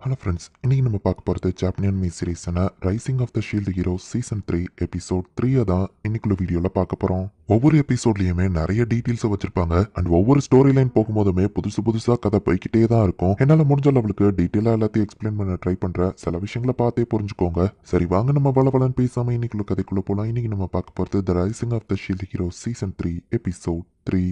Hello friends இன்றைக்கி நம்ம பார்க்க போகிறது ஜாப்பனியன் மீ சீரீஸான rising of the shield hero season three episode த்ரீயை தான் இன்னைக்குள்ள வீடியோவில் பார்க்க போகிறோம் ஒவ்வொரு எபிசோட்லையுமே நிறைய டீட்டெயில்ஸை வச்சிருப்பாங்க. அண்ட் ஒவ்வொரு ஸ்டோரி லைன் போகும்போதுமே புதுசு புதுசாக கதை போய்கிட்டே தான் இருக்கும். என்னால் முடிஞ்ச அளவுக்கு டீட்டெயிலாக எல்லாத்தையும் எக்ஸ்பிளைன் பண்ண ட்ரை பண்ணுற சில விஷயங்களை பார்த்தே புரிஞ்சுக்கோங்க. சரி வாங்க நம்ம வள வளன்னு பேசாமல் இன்னைக்குள்ள கதைக்குள்ளே போகலாம் இன்னைக்கு நம்ம பார்க்க போகிறது the rising of the shield hero season three episode three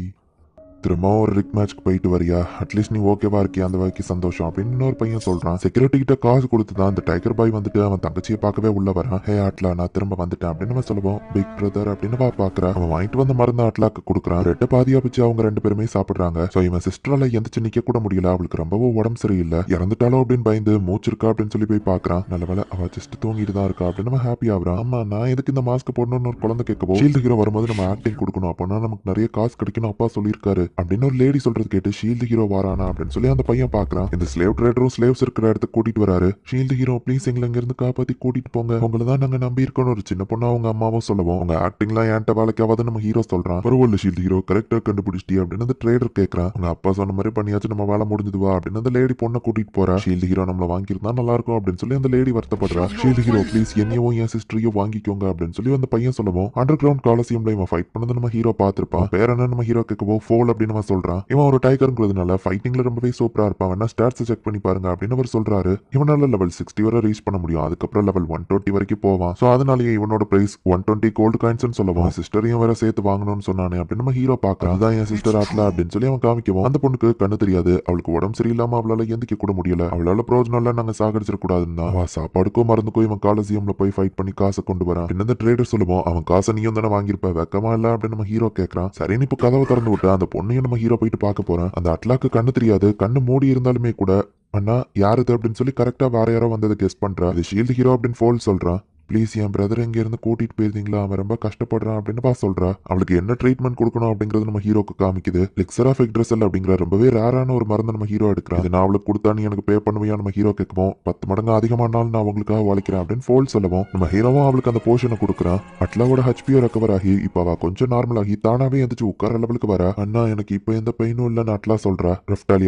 திரும்ப ஒரு ரிக் மேட்ச்க்கு போயிட்டு வரியா? அட்லீஸ்ட் நீ ஓகேவா இருக்கியா? அந்த வரைக்கும் சந்தோஷம். அப்படின்னு இன்னொரு பையன் சொல்றான் செக்யூரிட்டி கிட்ட காசு கொடுத்து தான் அந்த டைகர் பாய் வந்துட்டு அவன் தங்கச்சியை பார்க்கவே உள்ள வரான். ஹே ஆட்லா நான் திரும்ப வந்துட்டேன். அப்படின்னு நம்ம சொல்லுவோம். பிக் பிரதர் அப்படின்னு வா பாக்குறா. அவன் வாங்கிட்டு வந்த மருந்து ஆட்லாக்கு கொடுக்குறான். ரெட்டை பாதியா வச்சு அவங்க ரெண்டு பேருமே சாப்பிடுறாங்க. சோ இவன் சிஸ்டரால எந்திரிச்சு நிக்க கூட முடியல. அவளுக்கு ரொம்பவும் உடம்பு சரியில்லை. இறந்துட்டாலும் அப்படின்னு பயந்து மூச்சு இருக்கா? அப்படின்னு சொல்லி போய் பாக்குறான். நல்ல வேலை அவ ஜஸ்ட் தூங்கிட்டு தான் இருக்கா அப்படின்னு நம்ம ஹாப்பி ஆகுறான். ஆமா நான் எதுக்கு இந்த மாஸ்க் போடணும்னு ஒரு குழந்தை கேட்க ஷீல்டு ஹீரோ வரும்போது நம்ம ஆக்டிங் கொடுக்கணும். அப்போனா நமக்கு நிறைய காசு கிடைக்கணும். அப்பா சொல்லியிருக்காரு. அப்படின்னு ஒரு லேடி சொல்றது கேட்டு ஷீல்டு ஹீரோ வாரானா? அப்படின்னு சொல்லி அந்த பையன் பாக்குறான் இந்த ஸ்லேவ் ட்ரேடரும் ஸ்லேவ்ஸ் இருக்கிற இடத்துக்கு கூட்டிட்டு வராரு. ஷீல்டு ஹீரோ ப்ளீஸ் எங்களை இங்க இருந்து காப்பாத்தி கூட்டிட்டு போங்க. உங்களை தான் நாங்க நம்பி இருக்கணும் ஒரு சின்ன பொண்ணு அவங்க அம்மாவும் சொல்லுவோம் உங்க ஆக்டிங்லாம் என்கிட்ட வேலைக்காவது நம்ம ஹீரோ சொல்றான். பரவாயில்ல ஷீல்டு ஹீரோ கரெக்டா கண்டுபிடிச்சிட்டி அப்படின்னு அந்த ட்ரேடர் கேட்கறான் உங்க அப்பா சொன்ன மாதிரி பண்ணியாச்சு நம்ம வேலை முடிஞ்சது வா அப்படின்னு அந்த லேடி பொண்ணை கூட்டிட்டு போறா. ஷீல்டு ஹீரோ நம்மள வாங்கியிருந்தா நல்லா இருக்கும் அப்படின்னு சொல்லி அந்த லேடி வருத்தப்படுறா. ஷீல்டு ஹீரோ ப்ளீஸ் என்னையும் என் சிஸ்டரையும் வாங்கிக்கோங்க அப்படின்னு சொல்லி அந்த பையன் சொல்லுவோம் அண்டர் கிரவுண்ட் காலசியம்ல இவன் ஃபைட் பண்ணது நம்ம ஹீரோ பார்த்திருப்பான். பேர் என்ன நம்ம ஹீரோ கேட்கவோ ஃபோல் அப்படின்னு அவன் சொல்றான். இவன் ஒரு டைகருங்கிறதுனால ஃபைட்டிங்ல ரொம்பவே சூப்பரா இருப்பான். வேணா ஸ்டாட்ஸ் செக் பண்ணி பாருங்க அப்படின்னு அவர் சொல்றாரு. இவனால லெவல் சிக்ஸ்டி வரை ரீச் பண்ண முடியும். அதுக்கப்புறம் லெவல் ஒன் டுவெண்ட்டி வரைக்கும் போவான். சோ அதனாலேயே இவனோட price one twenty gold coins சொல்லுவான் சிஸ்டரையும் வேற சேர்த்து வாங்கணும்னு சொன்னானே அப்படின்னு நம்ம ஹீரோ பார்க்கறான். அதான் என் சிஸ்டர் ஆட்ல அப்படின்னு சொல்லி அவன் காமிக்கவும் அந்த பொண்ணுக்கு கண்ணு தெரியாது. அவளுக்கு உடம்பு சரியில்லாம அவளால எந்திக்க கூட முடியல. அவளால பிரோஜனம் இல்ல நாங்க சாகடிச்சிடக்கூடாதுன்னா அவன் சாப்பாடுக்கும் மருந்துக்கும் இவன் காலசியம்ல போய் ஃபைட் பண்ணி காசை கொண்டு வரான் பின்ன இந்த ட்ரேடர் சொல்லுவோம் அவன் காசை நீயும் தானே வாங்கியிருப்ப? வெக்கமா இல்ல? அப்படின்னு நம்ம ஹீரோ கேட்கறான் சரின்னு இப்போ கதவை திறந்து விட்டு அந்த பொண்ணு உன்னையும் நம்ம ஹீரோ போயிட்டு பார்க்க போறேன். அந்த அட்லாக்கு கண்ணு தெரியாது. கண்ணு மூடி இருந்தாலுமே கூட அண்ணா யாருது அப்படின்னு சொல்லி கரெக்டா வேற யாரோ வந்ததை கெஸ் பண்றா. இது ஷீல்டு ஹீரோ அப்படின்னு ஃபோல் சொல்றான் ப்ளீஸ் என் பிரதர் எங்கேருந்து கூட்டிகிட்டு கூட்டிட்டு போயிருந்தீங்களா? அவன் ரொம்ப கஷ்டப்படுறான் அப்படின்னு பா சொல்றா. அவளுக்கு என்ன ட்ரீட்மெண்ட் கொடுக்கணும் அப்படிங்கறது நம்ம ஹீரோக்கு காமிக்குது. லெக்ஸர் ஆஃப் எக்ட்ரஸல் அப்படிங்கிற ரொம்பவே ரேரான ஒரு மருந்து நம்ம ஹீரோ எடுக்கிறான். நான் அவளுக்கு கொடுத்தா நீ எனக்கு பே பண்ணுவியா நம்ம ஹீரோ கேட்கும் பத்து மடங்கு அதிகமானாலும் நான் அவங்களுக்காக உழைக்கிறேன் அப்படின்னு ஃபோல் சொல்லவும் நம்ம ஹீரோவும் அவளுக்கு அந்த போர்ஷனை கொடுக்குறான். அட்லாவோட ஹெச்பியோ ரெக்கவர் ஆகி இப்போ அவ கொஞ்சம் நார்மல் ஆகி தானாவே எந்திரிச்சு உட்கார லெவலுக்கு வர. அண்ணா எனக்கு இப்போ எந்த பெயினும் இல்லைன்னு அட்லா சொல்றா.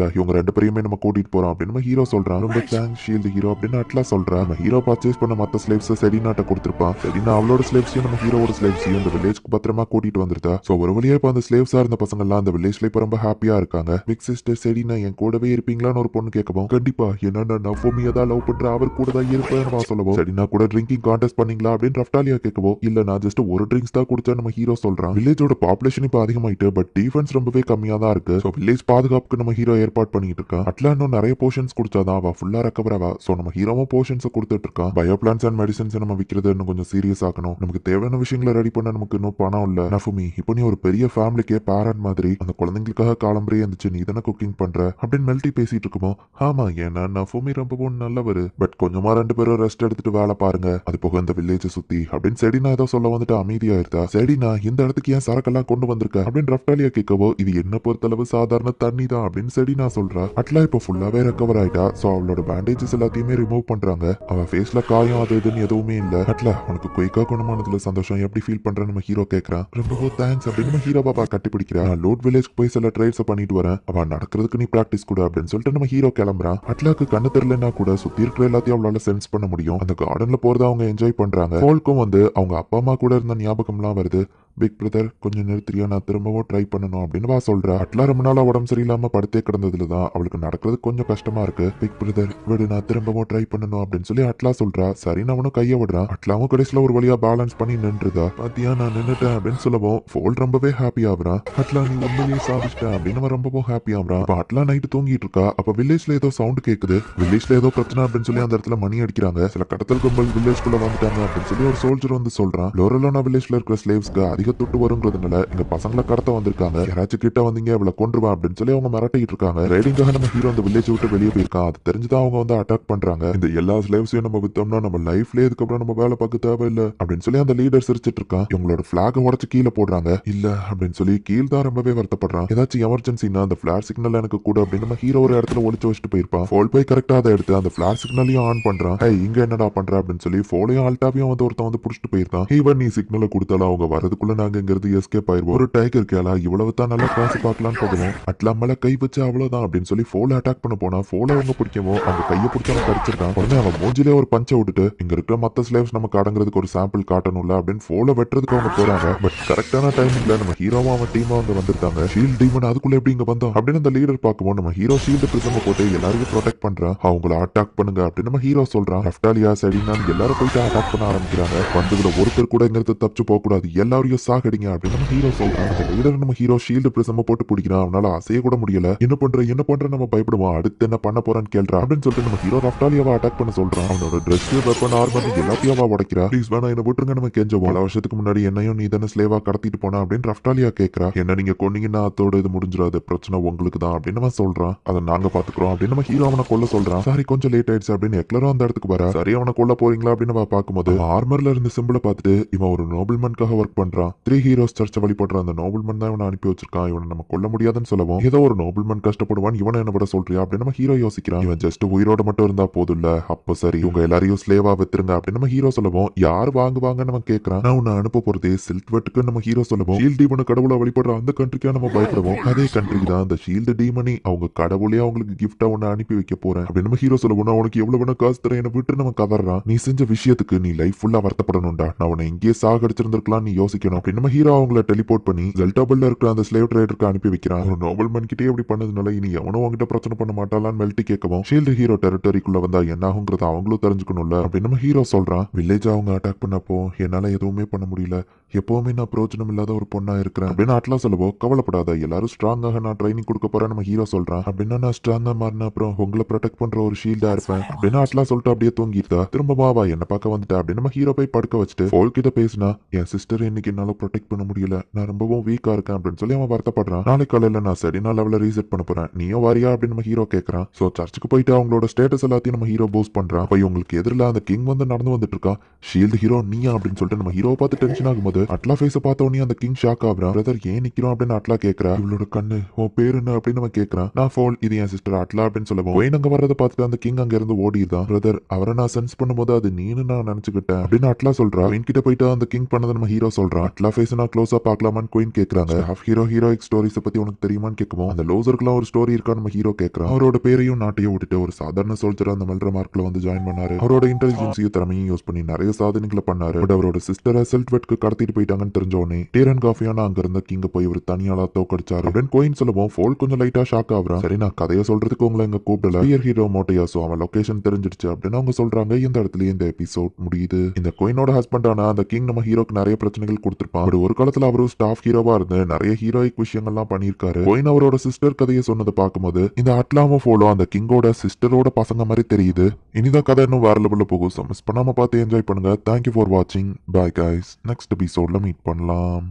ஆகி உங்க ரெண்டு பேரையுமே நம்ம கூட்டிட்டு போறோம் அப்படின்னு நம்ம ஹீரோ சொல்றான். ரொம்ப தேங்க்ஸ் ஷீல்டு ஹீரோ அப்படின்னு அட்லா சொல்றா. நம்ம ஹீரோ பர்ச்சேஸ் பண்ண மத்த ஸ்லேவ்ஸ் செடினாட்ட சரி நான் அவளோட ஸ்லேவ்ஸையும் நம்ம ஹீரோவோட ஸ்லேவ்ஸையும் இந்த வில்லேஜ்க்கு பத்திரமா கூட்டிட்டு வந்துருதா? சோ ஒரு வழியா இப்போ அந்த ஸ்லேவ்ஸா இருந்த பசங்க எல்லாம் அந்த வில்லேஜ்ல இப்போ ரொம்ப ஹாப்பியா இருக்காங்க. பிக் சிஸ்டர் செடினா என் கூடவே இருப்பீங்களான்னு ஒரு பொண்ணு கேட்கவும் கண்டிப்பா என்னன்னா நவ்வோமியா தான் லவ் பண்ற அவர் கூட தான் இருப்பேன் நான் சொல்லவும் செடினா கூட ட்ரிங்கிங் கான்டெஸ்ட் பண்ணீங்களா? அப்படின்னு ரஃப்டாலியா கேட்கவோ இல்ல நான் ஜஸ்ட் ஒரு ட்ரிங்க்ஸ் தான் குடிச்சா நம்ம ஹீரோ சொல்றான். வில்லேஜோட பாப்புலேஷன் இப்போ அதிகமாயிட்டு பட் டிஃபென்ஸ் ரொம்பவே கம்மியா தான் இருக்கு. ஸோ வில்லேஜ் பாதுகாப்புக்கு நம்ம ஹீரோ ஏற்பாடு பண்ணிட்டு இருக்கான். அட்லா இன்னும் நிறைய போர்ஷன்ஸ் குடிச்சாதான் அவ ஃபுல்லா ரெக்கவர் ஆவா. ஸோ நம்ம ஹீரோவும் போர்ஷன்ஸ் கொடுத்துட்டு இருக்கான். பயோ பிளான்ஸ் அண்ட் மெடிசன்ஸ் நம்ம விற்கிறது இன்னும் கொஞ்சம் சீரியஸ் ஆக்கணும். நமக்கு தேவையான விஷயங்களை ரெடி பண்ண நமக்கு இன்னும் பணம் இல்ல. நஃபுமி இப்போ நீ ஒரு பெரிய ஃபேமிலிக்கே பேரண்ட் மாதிரி அந்த குழந்தைங்களுக்காக காலம்பரே இருந்துச்சு நீ தானே குக்கிங் பண்ற? அப்படின்னு மெல்ட்டி பேசிட்டு இருக்குமோ ஆமா ஏன்னா நஃபுமி ரொம்பவும் நல்லவர். பட் கொஞ்சமா ரெண்டு பேரும் ரெஸ்ட் எடுத்துட்டு வேலை பாருங்க. அது போக இந்த வில்லேஜ் சுத்தி அப்படின்னு செடினா ஏதோ சொல்ல வந்துட்டு அமைதியாயிருந்தா செடினா இந்த இடத்துக்கு ஏன் சரக்கெல்லாம் கொண்டு வந்திருக்க? அப்படின்னு ரஃப்டாலியா கேட்கவோ இது என்ன பொறுத்தளவு சாதாரண தண்ணி தான் அப்படின்னு செடினா சொல்றா. அட்லா இப்போ ஃபுல்லாவே ரெக்கவர் ஆயிட்டா. சோ அவளோட பேண்டேஜஸ் எல்லாத்தையுமே ரிமூவ் பண்றாங்க. அவ ஃபேஸ்ல காயம் அது இதுன்னு எதுவுமே இல்ல. அட்ல உனக்கு குயிக்கா குணமானதுல சந்தோஷம் எப்படி ஃபீல் பண்ற நம்ம ஹீரோ கேக்குறான். ரொம்ப தேங்க்ஸ் அப்படின்னு நம்ம ஹீரோ பாப்பா கட்டி பிடிக்கிறா லோட் வில்லேஜ் போய் சில ட்ரைல்ஸ் பண்ணிட்டு வரேன். அவன் நடக்கிறதுக்கு நீ பிராக்டிஸ் கூட அப்படின்னு சொல்லிட்டு நம்ம ஹீரோ கிளம்புறான். அட்லாக்கு கண்ணு தெரியலன்னா கூட சுத்தி இருக்கிற எல்லாத்தையும் அவளால சென்ஸ் பண்ண முடியும். அந்த கார்டன்ல போறத அவங்க என்ஜாய் பண்றாங்க. போல்க்கும் வந்து அவங்க அப்பா அம்மா கூட இருந்த ஞாபகம்லாம் வருது. பிக் பிரதர் கொஞ்சம் நிறுத்திரியா நான் திரும்பவும் ட்ரை பண்ணணும் அப்படின்னு வா சொல்றா. அட்லா ரொம்ப நாளா உடம்பு சரியில்லாம படுத்தே கிடந்ததுல தான் அவளுக்கு நடக்கிறது கொஞ்சம் கஷ்டமா இருக்கு. பிக் பிரதர் விடு நான் திரும்பவும் ட்ரை பண்ணணும் அப்படின்னு சொல்லி அட்லா சொல்றா. சரி நான் அவனும் கைய விடுறான் அட்லாவும் கடைசியில ஒரு வழியா பேலன்ஸ் பண்ணி நின்றுதா. பாத்தியா நான் நின்னுட்டேன் அப்படின்னு சொல்லவும் ஃபோல் ரொம்பவே ஹாப்பி ஆகுறான் அட்லா நீ உண்மையிலேயே சாதிச்சிட்டேன் அப்படின்னு ரொம்பவும் ஹாப்பி ஆகுறான் அட்லா நைட்டு தூங்கிட்டு இருக்கா. அப்ப வில்லேஜ்ல ஏதோ சவுண்ட் கேக்குது. வில்லேஜ்ல ஏதோ பிரச்சனை அப்படின்னு சொல்லி அந்த இடத்துல மணி அடிக்கிறாங்க. சில கடத்தல் கும்பல் வில்லேஜ்குள்ள வந்துட்டாங்க அப்படின்னு சொல்லி ஒரு சோல்ஜர் வந்து சொல்றான். லோரலோனா வில்லேஜ்ல இருக்கிற ஸ்லேவ்ஸ்க்கு அதிக தொட்டு வருங்கிறதுனால இங்க பசங்களை கடத்த வந்திருக்காங்க. யாராச்சும் கிட்ட வந்தீங்க இவளை கொண்டுருவா அப்படின்னு சொல்லி அவங்க மிரட்டிட்டு இருக்காங்க. ரைடிங்காக நம்ம ஹீரோ அந்த வில்லேஜ் விட்டு வெளியே போயிருக்கான். அது தெரிஞ்சுதான் அவங்க வந்து அட்டாக் பண்றாங்க. இந்த எல்லா ஸ்லேவ்ஸையும் நம்ம வித்தோம்னா நம்ம லைஃப்ல இதுக்கப்புறம் நம்ம வேலை பார்க்க தேவையில்லை அப்படின்னு சொல்லி அந்த லீடர் சிரிச்சிட்டு இருக்கான். இவங்களோட பிளாக உடச்சு கீழே போடுறாங்க. இல்ல அப்படின்னு சொல்லி கீழ் தான் ரொம்பவே வருத்தப்படுறான். ஏதாச்சும் எமர்ஜென்சினா அந்த பிளாட் சிக்னல் எனக்கு கூட அப்படின்னு நம்ம ஹீரோ ஒரு இடத்துல ஒளிச்சு வச்சுட்டு போயிருப்பான். ஃபோல் போய் கரெக்டா அதை எடுத்து அந்த பிளாட் சிக்னலையும் ஆன் பண்றான். ஹே இங்க என்னடா பண்ற? அப்படின்னு சொல்லி ஃபோலையும் ஆல்டாவையும் வந்து ஒருத்தன் வந்து புடிச்சிட்டு போயிருக்கான் ஈவன் நீ சிக்னலை கொடுத்தாலும் அவங்க வரதுக்குள்ள நாங்க எஸ்கேப் ஆயிருவோம். ஒரு டைகர் கேலா இவ்வளவு தான் நல்லா காசு பார்க்கலாம்னு போதும் அட்லா மேல கை வச்சு அவ்வளவுதான் அப்படின்னு சொல்லி ஃபோல அட்டாக் பண்ண போனா ஃபோல அவங்க பிடிக்கவோ அவங்க கையை பிடிச்சாலும் கடிச்சிருக்கான் உடனே அவன் மூஞ்சிலே ஒரு பஞ்சை விட்டுட்டு இங்க இருக்கிற மத்த ஸ்லேவ்ஸ் நமக்கு அடங்குறதுக்கு ஒரு சாம்பிள் காட்டணும்ல அப்படின்னு ஃபோல வெட்டுறதுக்கு அவங்க போறாங்க. பட் கரெக்டான டைமிங்ல நம்ம ஹீரோவும் அவன் டீமா வந்து வந்திருக்காங்க. ஷீல்ட் டீமன் அதுக்குள்ள எப்படி இங்க வந்தோம்? அப்படின்னு அந்த லீடர் பார்க்கும்போது நம்ம ஹீரோ ஷீல்டு பிரிசம போட்டு எல்லாரையும் ப்ரொடெக்ட் பண்றான். அவங்கள அட்டாக் பண்ணுங்க அப்படின்னு நம்ம ஹீரோ சொல்றான். ரஃப்டாலியா செடினா எல்லாரும் போயிட்டு அட்டாக் பண்ண ஆரம்பிக்கிறாங்க. வந்துகிற ஒருத்தர் கூட இங்க இருந்து தப்பிச்சு போக கூடாது எல்லாரையும் சாகடிங்க அப்படின்னு நம்ம ஹீரோ சொல்றாங்க. அந்த லீடர் நம்ம ஹீரோ ஷீல்டு பிரிசம போட்டு பிடிக்கிறான். அவனால அசைய கூட முடியல. என்ன பண்ற என்ன பண்ற நம்ம பயப்படுவோம் அடுத்து என்ன பண்ண போறான்னு கேள்றா. அப்படின்னு சொல்லிட்டு நம்ம ஹீரோ ரஃப்டாலியாவை அட்டாக் பண்ண சொல்றான். அவனோட ட்ரெஸ் வெப்பன் ஆர்மர் எல்லாத்தையும் அவ உடைக்கிறா. ப்ளீஸ் வேணா என்ன போட்டுருங்க நம்ம கெஞ்சவோம். பல வருஷத்துக்கு முன்னாடி என்னையும் நீ தானே ஸ்லேவா கடத்திட்டு போனா அப்படின்னு ரஃப்டாலியா கேட்கறா என்ன நீங்க கொன்னீங்கன்னா அதோட இது முடிஞ்சிடாது. பிரச்சனை உங்களுக்கு தான் அப்படின்னு நம்ம சொல்றான். அதை நாங்க பாத்துக்கிறோம் அப்படின்னு நம்ம ஹீரோ அவனை கொல்ல சொல்றான். சாரி கொஞ்சம் லேட் ஆயிடுச்சு அப்படின்னு எக்லரும் அந்த இடத்துக்கு வரா சரி அவனை கொல்ல போறீங்களா அப்படின்னு நம்ம பார்க்கும்போது ஆர்மர்ல இருந்த சிம்பிளை பார்த்துட்டு இவன் ஒரு நோபல்மேன்காக ஒர்க் பண்றான். த்ரீ ஹீரோஸ் சர்ச்சை வழிபடுற அந்த நோபல்மன் தான் இவனை அனுப்பி வச்சிருக்கான். இவனை நம்ம கொல்ல முடியாதுன்னு சொல்லவும் ஏதோ ஒரு நோபல்மன் கஷ்டப்படுவான் இவனை என்ன விட சொல்றியா அப்படின்னு நம்ம ஹீரோ யோசிக்கிறான். இவன் ஜஸ்ட் உயிரோட மட்டும் இருந்தா போதும் இல்ல அப்போ சரி இவங்க எல்லாரையும் ஸ்லேவா வித்துருங்க அப்படின்னு நம்ம ஹீரோ சொல்லவும் யார் வாங்குவாங்கன்னு நம்ம கேட்கறான் நான் உன்னை அனுப்ப போறதே சில்க் வெட்டுக்கு நம்ம ஹீரோ சொல்லவும் ஷீல்ட் டீமனை கடவுளை வழிபடுற அந்த கண்ட்ரிக்கா நம்ம பயப்படுவோம். அதே கண்ட்ரி தான் அந்த ஷீல்டு டீமனி அவங்க கடவுளே அவங்களுக்கு கிஃப்டா ஒன்னு அனுப்பி வைக்க போறேன் அப்படின்னு நம்ம ஹீரோ சொல்லவும் நான் உனக்கு எவ்வளவு வேணா காசு தரேன் என்ன விட்டு நம்ம கவர்றான் நீ செஞ்ச விஷயத்துக்கு நீ லைஃப் ஃபுல்லா வருத்தப்படணும்டா. நான் உன்னை இங்கேயே சாகடிச்சிருந்திருக்கலாம் நீ யோசிக்கணும். அப்படி நம்ம ஹீரோ அவங்கள டெலிபோர்ட் பண்ணி ஜெல்டாபிள்ல இருக்கிற அந்த ஸ்லேவ் ட்ரேடருக்கு அனுப்பி வைக்கிறான் ஒரு நோபல் மன் கிட்டே இப்படி பண்ணதுனால இனி எவனும் அவங்ககிட்ட பிரச்சனை பண்ண மாட்டாளான்னு மெல்ட்டி கேட்கவும் ஷீல்டு ஹீரோ டெரிட்டரிக்குள்ள வந்தா என்ன ஆகுங்கிறத அவங்களும் தெரிஞ்சுக்கணும்ல. அப்படின்னு நம்ம ஹீரோ சொல்றான் வில்லேஜ் அவங்க அட்டாக் பண்ணப்போ என்னால எதுவுமே பண்ண முடியல. எப்பவுமே நான் பிரயோஜனம் இல்லாத ஒரு பொண்ணா இருக்கிறேன். அப்படின்னு அட்லா சொல்லவோ கவலைப்படாத எல்லாரும் ஸ்ட்ராங்காக நான் ட்ரைனிங் கொடுக்க போறேன் நம்ம ஹீரோ சொல்றான். அப்படின்னா நான் ஸ்ட்ராங்கா மாறின அப்புறம் உங்களை ப்ரொடெக்ட் பண்ற ஒரு ஷீல்டா இருப்பேன். அப்படின்னு அட்லா சொல்லிட்டு அப்படியே தூங்கிட்டா திரும்ப வா வா என்ன பார்க்க வந்துட்டா. அப்படின்னு நம்ம ஹீரோ போய் படுக்க வச்சுட்டு ஃபோல் கிட்ட பேசினா என் சிஸ்டர் இன்னைக்கு என்னால ப்ரொடெக்ட் பண்ண முடியல. நான் ரொம்பவும் வீக்கா இருக்கேன் அப்படின்னு சொல்லி அவன் வருத்தப்படுறான். நாளைக்கு காலையில நான் சரினா லெவல ரீசெட் பண்ண போறேன். நீயும் வாரியா அப்படின்னு நம்ம ஹீரோ கேட்கறான் சோ சர்ச்சுக்கு போயிட்டு அவங்களோட ஸ்டேட்டஸ் எல்லாத்தையும் நம்ம ஹீரோ போஸ்ட் பண்றான். அப்ப இவங்களுக்கு எதிரில் அந்த கிங் வந்து நடந்து வந்துட்டு இருக்கான் ஷீல்டு ஹீரோ நீயா அப்படின்னு சொல்லிட்டு நம்ம ஹீரோ பார்த்து டென்ஷன் ஆகும்போது அட்லா ஃபேஸை பார்த்த உடனே அந்த கிங் ஷாக் ஆகுறான். பிரதர் ஏன் நிக்கிறோம் அப்படின்னு அட்லா கேட்கறா இவளோட கண்ணு உன் பேர் என்ன அப்படின்னு நம்ம கேட்கறான் நான் ஃபோல் இது என் சிஸ்டர் அட்லா அப்படின்னு சொல்லுவோம் ஒயின் அங்க வர்றதை பார்த்துட்டு அந்த கிங் அங்க இருந்து ஓடிதான் பிரதர் அவரை நான் சென்ஸ் பண்ணும்போது அது நீனு நான் நினைச்சுக்கிட்டேன் அப்படின்னு அட்லா சொல்றா. குயின் கிட்ட போயிட்டு அந்த கிங் பண்ணதை நம்ம ஹீரோ சொல்றான். அட்லா ஃபேஸ் நான் க்ளோஸா பார்க்கலாமான்னு குயின் கேட்கறாங்க ஹாஃப் ஹீரோ ஹீரோயிக் ஸ்டோரிஸ் பத்தி உனக்கு தெரியுமான்னு கேட்கவும் அந்த லோசருக்குலாம் ஒரு ஸ்டோரி இருக்கா நம்ம ஹீரோ கேட்கறான் அவரோட பேரையும் நாட்டையும் விட்டுட்டு ஒரு சாதாரண சோல்ஜரா அந்த மெல்ற மார்க்ல வந்து ஜாயின் பண்ணாரு. அவரோட இன்டெலிஜென்ஸையும் திறமையும் யூஸ் பண்ணி நிறைய சாதனைகளை பண்ணாரு. பட் அவரோட சிஸ்டரை செல்ட்வெட்க்கு கடத்திட்டு போயிட்டாங்கன்னு தெரிஞ்ச உடனே டீரன் காஃபியான அங்க இருந்த கிங்க போய் ஒரு தனியாளா தோக்கடிச்சாரு. அப்படின்னு கோயின் சொல்லவும் ஃபோல் கொஞ்சம் லைட்டா ஷாக் ஆகுறான். சரி நான் கதையை சொல்றதுக்கு உங்களை எங்க கூப்பிடல. பியர் ஹீரோ மோட்டையா சோ அவன் லொகேஷன் தெரிஞ்சிடுச்சு. அப்படின்னு அவங்க சொல்றாங்க. இந்த இடத்துல இந்த எபிசோட் முடியுது. இந்த கோயினோட ஹஸ்பண்டான அந்த கிங் நம்ம ஹீரோக்கு நிறைய பிரச்சனைகள் கொடுத்திருப்பான் பட் ஒரு காலத்துல அவரும் ஸ்டாஃப் ஹீரோவா இருந்து நிறைய ஹீரோயிக் விஷயங்கள்லாம் பண்ணியிருக்காரு. கோயின் அவரோட சிஸ்டர் கதையை சொன்னதை பார்க்கும்போது இந்த அட்லாமோ ஃபோலோ அந்த கிங்கோட சிஸ்டரோட பசங்க மாதிரி தெரியுது. இனிதான் கதை இன்னும் வேற லெவலில் போகும். ஸோ மிஸ் பண்ணாம பார்த்து என்ஜாய் பண்ணுங்க. தேங்க்யூ ஃபார் வாட்சிங் பாய் கைஸ் நெக்ஸ்ட் எபிசோட்ல மீட் பண்ணலாம்.